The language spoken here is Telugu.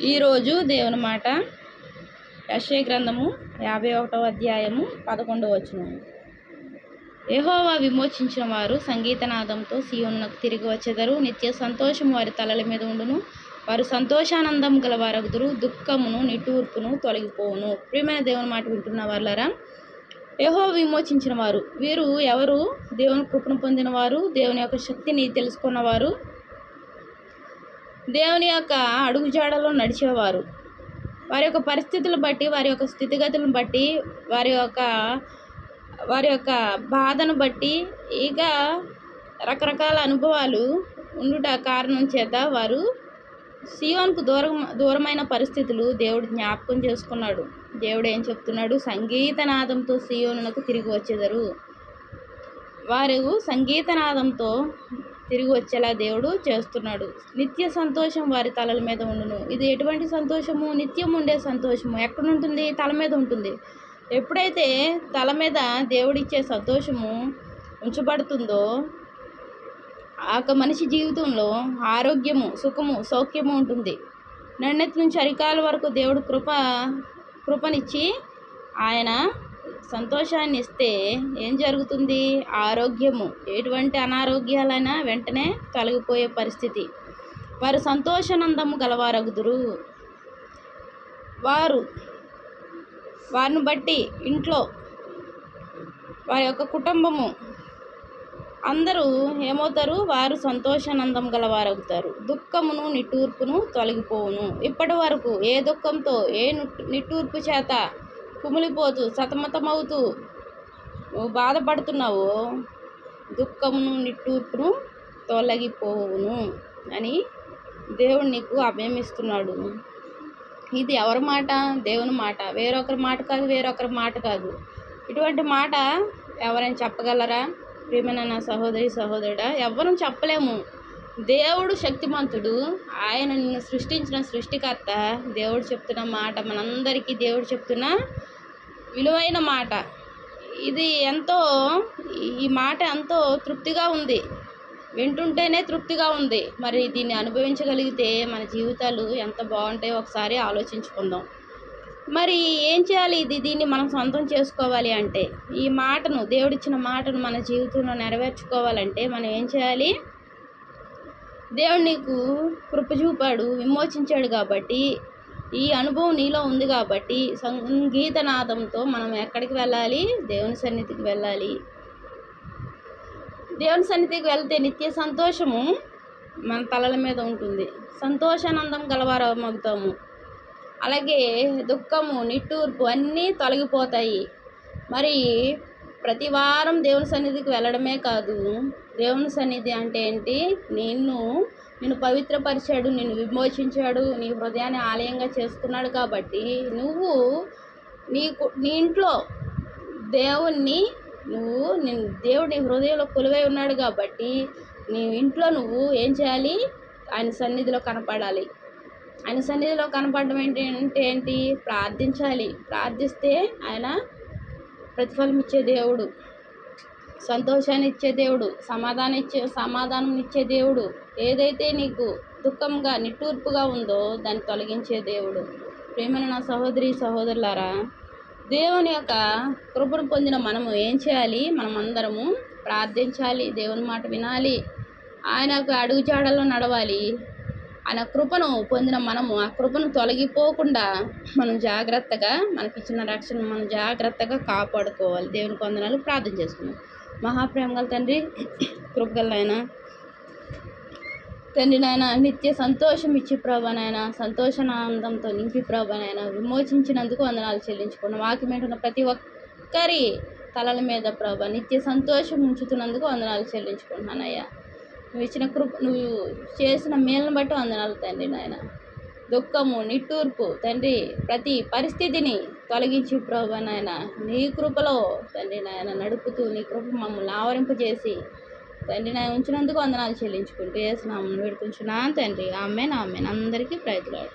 ఈరోజు దేవుని మాట. యశ్వ గ్రంథము యాభై ఒకటవ అధ్యాయము పదకొండవ వచ్చిన ఏహోవా విమోచించిన వారు సంగీతనాదంతో సీయోన్నకు తిరిగి వచ్చేదరు. నిత్య సంతోషం వారి తలల మీద ఉండును. వారు సంతోషానందం గల వారగుదురు దుఃఖమును నిట్టూర్పును తొలగిపోవును. ప్రియమైన దేవుని మాట వింటున్న వాళ్ళరా ఏహో విమోచించిన వారు. వీరు ఎవరు? దేవుని కృపను పొందిన వారు దేవుని యొక్క శక్తిని తెలుసుకున్నవారు? దేవుని యొక్క అడుగుజాడలో నడిచేవారు. వారి యొక్క పరిస్థితులను బట్టి వారి యొక్క స్థితిగతులను బట్టి వారి యొక్క వారి యొక్క బాధను బట్టి ఇక రకరకాల అనుభవాలు ఉండుట కారణం చేత వారు సీయోన్కు దూరం దూరమైన పరిస్థితులు దేవుడు జ్ఞాపకం చేసుకున్నాడు. దేవుడు ఏం చెప్తున్నాడు? సంగీతనాదంతో సియోనులకు తిరిగి వచ్చేదారు. వారు సంగీతనాదంతో తిరిగి వచ్చేలా దేవుడు చేస్తున్నాడు. నిత్య సంతోషం వారి తలల మీద ఉండును. ఇది ఎటువంటి సంతోషము? నిత్యం ఉండే సంతోషము. ఎక్కడ ఉంటుంది? తల మీద ఉంటుంది. ఎప్పుడైతే తల మీద దేవుడిచ్చే సంతోషము ఉంచబడుతుందో ఆ మనిషి జీవితంలో ఆరోగ్యము సుఖము సౌఖ్యము ఉంటుంది. నన్నెత్తి నుంచి అరికాల వరకు దేవుడు కృప కృపనిచ్చి ఆయన సంతోషాన్ని ఇస్తే ఏం జరుగుతుంది? ఆరోగ్యము. ఎటువంటి అనారోగ్యాలైనా వెంటనే తొలగిపోయే పరిస్థితి. వారు సంతోషానందము గలవారగుదురు. వారు వారిని బట్టి ఇంట్లో వారి యొక్క కుటుంబము అందరూ ఏమవుతారు? వారు సంతోషానందం గలవారవుతారు దుఃఖమును నిట్టూర్పును తొలగిపోవును. ఇప్పటి వరకు ఏ దుఃఖంతో ఏ నిట్టూర్పు చేత కుమిలిపోతూ సతమతమవుతూ నువ్వు బాధపడుతున్నావు దుఃఖమును నిట్టూర్పును తొలగిపోవును అని దేవుడు నీకు అభయమిస్తున్నాడు. ఇది ఎవరి మాట? దేవుని మాట. వేరొకరి మాట కాదు వేరొకరి మాట కాదు. ఇటువంటి మాట ఎవరైనా చెప్పగలరా? ప్రియమైన నా సహోదరి సహోదరుడా ఎవరు చెప్పలేము. దేవుడు శక్తిమంతుడు. ఆయన నిన్ను సృష్టించిన సృష్టికర్త దేవుడు చెప్తున్న మాట మనందరికీ దేవుడు చెప్తున్న విలువైన మాట. ఇది ఎంతో ఈ మాట ఎంతో తృప్తిగా ఉంది. వింటుంటేనే తృప్తిగా ఉంది. మరి దీన్ని అనుభవించగలిగితే మన జీవితాలు ఎంత బాగుంటాయో ఒకసారి ఆలోచించుకుందాం. మరి ఏం చేయాలి ఇది? దీన్ని మనం సొంతం చేసుకోవాలి అంటే ఈ మాటను దేవుడిచ్చిన మాటను మన జీవితంలో నెరవేర్చుకోవాలంటే మనం ఏం చేయాలి? దేవుడు నీకు కృప చూపాడు విమోచించాడు కాబట్టి ఈ అనుభవం నీలో ఉంది కాబట్టి సంగీతనాదంతో మనం ఎక్కడికి వెళ్ళాలి? దేవుని సన్నిధికి వెళ్ళాలి. దేవుని సన్నిధికి వెళ్తే నిత్య సంతోషము మన తలల మీద ఉంటుంది. సంతోషానందం గలవారమవుతాము. అలాగే దుఃఖము నిట్టూర్పు అన్నీ తొలగిపోతాయి. మరి ప్రతి వారం దేవుని సన్నిధికి వెళ్ళడమే కాదు దేవుని సన్నిధి అంటే ఏంటి? నిన్ను నిన్ను పవిత్రపరిచాడు నిన్ను విమోచించాడు నీ హృదయాన్ని ఆలయంగా చేసుకున్నాడు కాబట్టి నువ్వు నీకు నీ ఇంట్లో దేవుణ్ణి నువ్వు నేను దేవుడు నీ హృదయంలో కొలువై ఉన్నాడు కాబట్టి నీ ఇంట్లో నువ్వు ఏం చేయాలి? ఆయన సన్నిధిలో కనపడాలి. ఆయన సన్నిధిలో కనపడడం ఏంటి అంటే ఏంటి? ప్రార్థించాలి. ప్రార్థిస్తే ఆయన ప్రతిఫలం ఇచ్చే దేవుడు. సంతోషాన్ని ఇచ్చే దేవుడు సమాధానం ఇచ్చే సమాధానం ఇచ్చే దేవుడు. ఏదైతే నీకు దుఃఖంగా నిట్టూర్పుగా ఉందో దాన్ని తొలగించే దేవుడు. ప్రేమను నా సహోదరి సహోదరులారా దేవుని యొక్క కృపను పొందిన మనము ఏం చేయాలి? మనం అందరము ప్రార్థించాలి దేవుని మాట వినాలి. ఆయన యొక్క అడుగుజాడల్లో నడవాలి. ఆయన కృపను పొందిన మనము ఆ కృపను తొలగిపోకుండా మనం జాగ్రత్తగా మనకిచ్చిన రక్షణ మనం జాగ్రత్తగా కాపాడుకోవాలి. దేవుని కొందనాలు ప్రార్థన చేసుకున్నాం మహాప్రేమ గల తండ్రి కృపగల నాయన. తండ్రి నాయన నిత్య సంతోషం ఇచ్చి ప్రభా నాయన సంతోషానందంతో నింపి ప్రభా నాయన. విమోచించినందుకు వందనాలు చెల్లించుకున్నాం. వాకిమేంటున్న ప్రతి ఒక్కరి తలల మీద ప్రభా నిత్య సంతోషం ఉంచుతున్నందుకు వందనాలు చెల్లించుకుంటున్నానయ్యా నువ్వు ఇచ్చిన కృప నువ్వు చేసిన మేలను బట్టి వందనాలు తండ్రి నాయన. దుఃఖము నిట్టూర్పు తండ్రి ప్రతి పరిస్థితిని తొలగించి ప్రభు నాయన. నీ కృపలో తండ్రి నాయన నడుపుతూ నీ కృప మమ్మల్ని ఆవరింపజేసి తండ్రి నాయన ఉంచినందుకు వందనాలు చెల్లించుకుంటూ వేసినాము వేడుకుంటున్నాను తండ్రి. ఆమె ఆమె అందరికీ ప్రయత్నం